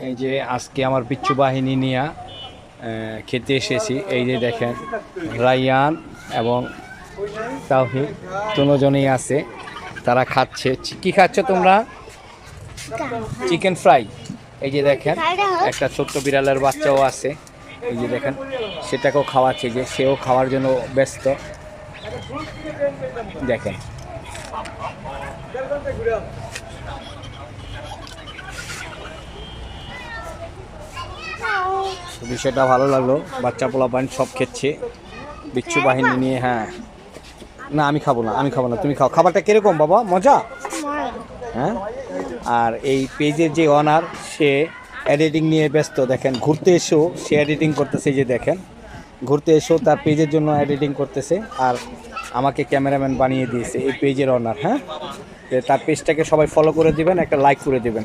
এই যে আজকে আমার পিচ্ছু বাহিনী নিয়ে খেতে এসেছি। এই যে দেখেন, রায়ান এবং তাওহিদ দুজনেই আছে, তারা খাচ্ছে। কি খাচ্ছ তোমরা? Chicken fry. এই যে দেখেন, একটা ছোট্ট বিড়ালের বাচ্চাও আছে। এই যে দেখেন, সেটাকেও খাওয়াচ্ছে যে, সেও খাওয়ার জন্য ব্যস্ত। দেখেন। বিষয়টা ভালো লাগল। বাচ্চা পোলা পানি সব খেচ্ছে। বিচ্ছু বাহিনী নিয়ে হ্যাঁ। না, আমি খাব না, আমি খাব না, তুমি খাও। খাবারটা কীরকম, বাবা? মজা? হ্যাঁ? আর এই পেজের যে অনার সে এডিটিং নিয়ে ব্যস্ত। দেখেন, ঘুরতে এসেও সে এডিটিং করতেছে যে দেখেন। ঘুরতে এসেও তার পেজের জন্য এডিটিং করতেছে। আর আমাকে ক্যামেরাম্যান বানিয়ে দিয়েছে এই পেজের অনার হ্যাঁ? তার পেজটাকে সবাই ফলো করে দিবেন, একটা লাইক করে দিবেন।